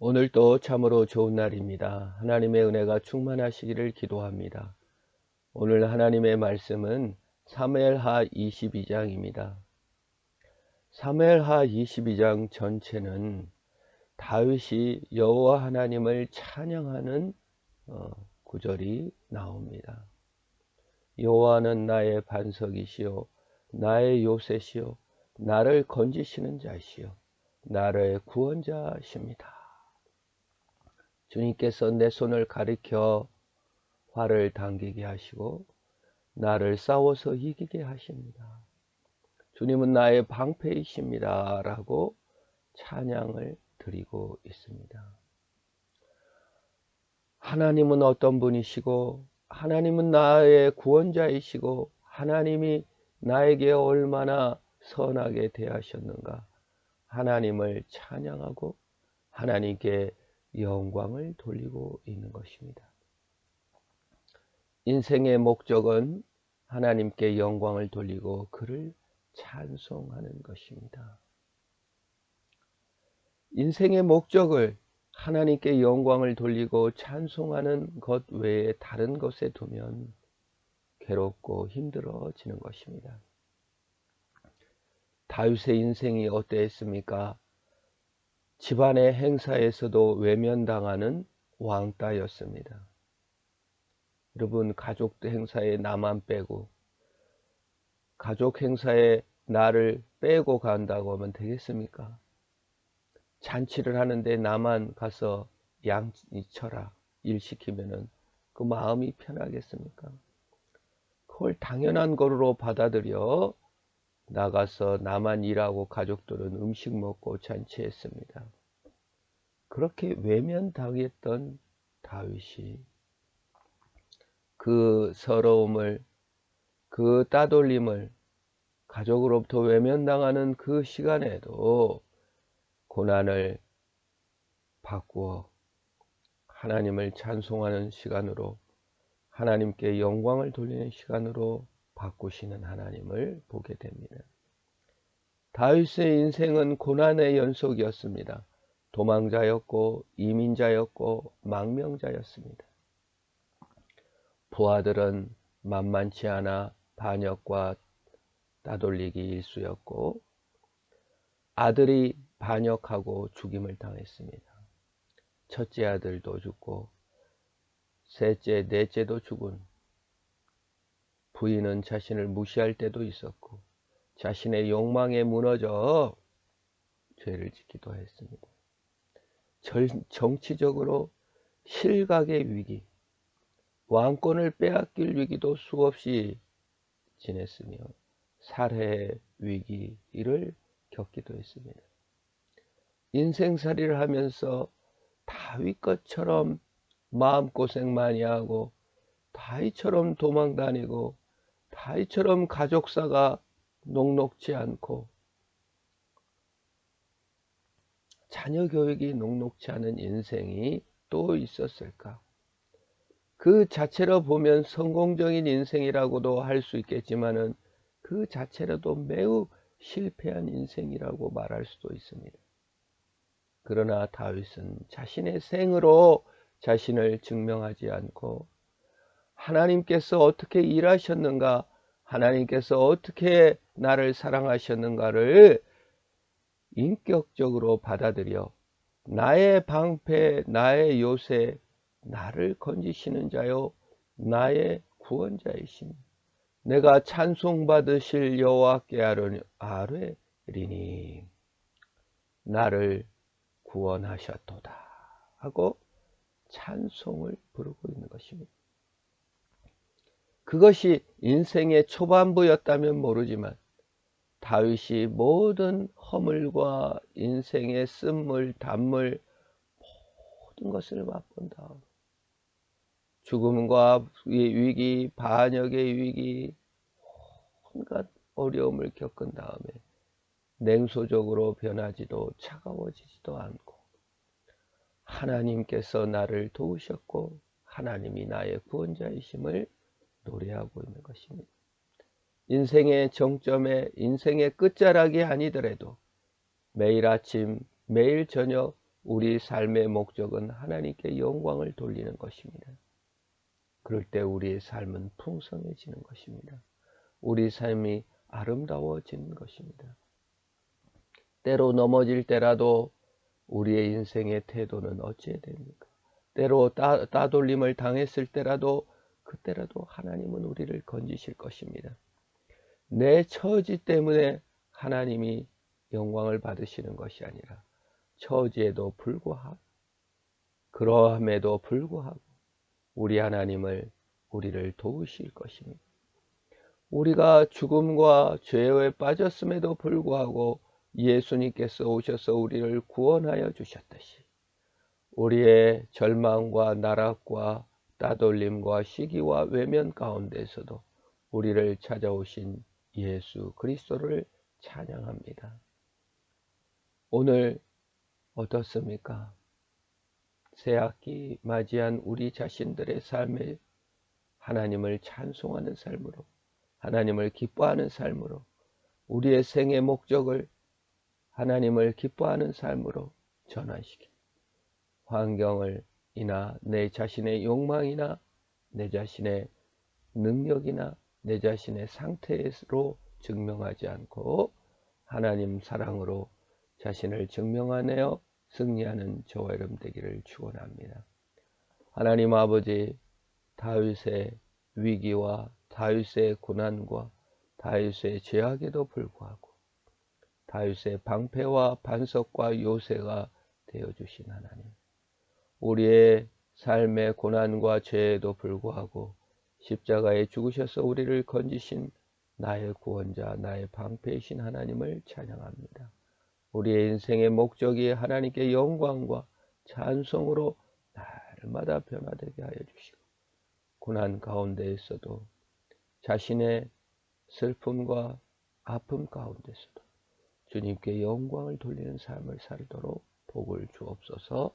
오늘도 참으로 좋은 날입니다. 하나님의 은혜가 충만하시기를 기도합니다. 오늘 하나님의 말씀은 사무엘하 22장입니다. 사무엘하 22장 전체는 다윗이 여호와 하나님을 찬양하는 어, 구절이 나옵니다. 여호와는 나의 반석이시요 나의 요새시요 나를 건지시는 자시요 나를 구원자십니다. 주님께서 내 손을 가리켜 화를 당기게 하시고 나를 싸워서 이기게 하십니다. 주님은 나의 방패이십니다. 라고 찬양을 드리고 있습니다. 하나님은 어떤 분이시고 하나님은 나의 구원자이시고 하나님이 나에게 얼마나 선하게 대하셨는가 하나님을 찬양하고 하나님께 영광을 돌리고 있는 것입니다. 인생의 목적은 하나님께 영광을 돌리고 그를 찬송하는 것입니다. 인생의 목적을 하나님께 영광을 돌리고 찬송하는 것 외에 다른 것에 두면 괴롭고 힘들어지는 것입니다. 다윗의 인생이 어땠습니까? 집안의 행사에서도 외면당하는 왕따였습니다. 여러분 가족 행사에 나만 빼고 가족 행사에 나를 빼고 간다고 하면 되겠습니까? 잔치를 하는데 나만 가서 양이 쳐라 일 시키면은 그 마음이 편하겠습니까? 그걸 당연한 거로 받아들여 나가서 나만 일하고 가족들은 음식 먹고 잔치했습니다. 그렇게 외면당했던 다윗이 그 서러움을 그 따돌림을 가족으로부터 외면당하는 그 시간에도 고난을 바꾸어 하나님을 찬송하는 시간으로 하나님께 영광을 돌리는 시간으로 바꾸시는 하나님을 보게 됩니다. 다윗의 인생은 고난의 연속이었습니다. 도망자였고 이민자였고 망명자였습니다. 부하들은 만만치 않아 반역과 따돌리기 일수였고 아들이 반역하고 죽임을 당했습니다. 첫째 아들도 죽고 셋째, 넷째도 죽은 부인은 자신을 무시할 때도 있었고 자신의 욕망에 무너져 죄를 짓기도 했습니다. 정치적으로 실각의 위기, 왕권을 빼앗길 위기도 수없이 지냈으며 살해 위기를 겪기도 했습니다. 인생살이를 하면서 다윗 것처럼 마음고생 많이 하고 다윗처럼 도망다니고 다윗처럼 가족사가 녹록지 않고 자녀 교육이 녹록지 않은 인생이 또 있었을까? 그 자체로 보면 성공적인 인생이라고도 할 수 있겠지만은 그 자체로도 매우 실패한 인생이라고 말할 수도 있습니다. 그러나 다윗은 자신의 생으로 자신을 증명하지 않고 하나님께서 어떻게 일하셨는가, 하나님께서 어떻게 나를 사랑하셨는가를 인격적으로 받아들여 나의 방패, 나의 요새, 나를 건지시는 자요, 나의 구원자이심. 내가 찬송받으실 여호와께 아뢰리니 나를 구원하셨도다 하고 찬송을 부르고 있는 것입니다. 그것이 인생의 초반부였다면 모르지만 다윗이 모든 허물과 인생의 쓴물, 단물 모든 것을 맛본 다음 죽음과 위기, 반역의 위기, 온갖 어려움을 겪은 다음에 냉소적으로 변하지도 차가워지지도 않고 하나님께서 나를 도우셨고 하나님이 나의 구원자이심을 노래하고 있는 것입니다. 인생의 정점에 인생의 끝자락이 아니더라도 매일 아침 매일 저녁 우리 삶의 목적은 하나님께 영광을 돌리는 것입니다. 그럴 때 우리의 삶은 풍성해지는 것입니다. 우리 삶이 아름다워지는 것입니다. 때로 넘어질 때라도 우리의 인생의 태도는 어찌해야 됩니까? 때로 따, 따돌림을 당했을 때라도 그때라도 하나님은 우리를 건지실 것입니다. 내 처지 때문에 하나님이 영광을 받으시는 것이 아니라 처지에도 불구하고 그러함에도 불구하고 우리 하나님을 우리를 도우실 것입니다. 우리가 죽음과 죄에 빠졌음에도 불구하고 예수님께서 오셔서 우리를 구원하여 주셨듯이 우리의 절망과 나락과 따돌림과 시기와 외면 가운데서도 우리를 찾아오신 예수 그리스도를 찬양합니다. 오늘 어떻습니까? 새학기 맞이한 우리 자신들의 삶에 하나님을 찬송하는 삶으로 하나님을 기뻐하는 삶으로 우리의 생의 목적을 하나님을 기뻐하는 삶으로 전환시키 환경을 이나 내 자신의 욕망이나 내 자신의 능력이나 내 자신의 상태로 증명하지 않고 하나님 사랑으로 자신을 증명하내어 승리하는 저와 여러분 되기를 축원합니다. 하나님 아버지 다윗의 위기와 다윗의 고난과 다윗의 죄악에도 불구하고 다윗의 방패와 반석과 요새가 되어 주신 하나님. 우리의 삶의 고난과 죄에도 불구하고 십자가에 죽으셔서 우리를 건지신 나의 구원자, 나의 방패이신 하나님을 찬양합니다. 우리의 인생의 목적이 하나님께 영광과 찬송으로 날마다 변화되게 하여 주시고 고난 가운데에서도 자신의 슬픔과 아픔 가운데서도 주님께 영광을 돌리는 삶을 살도록 복을 주옵소서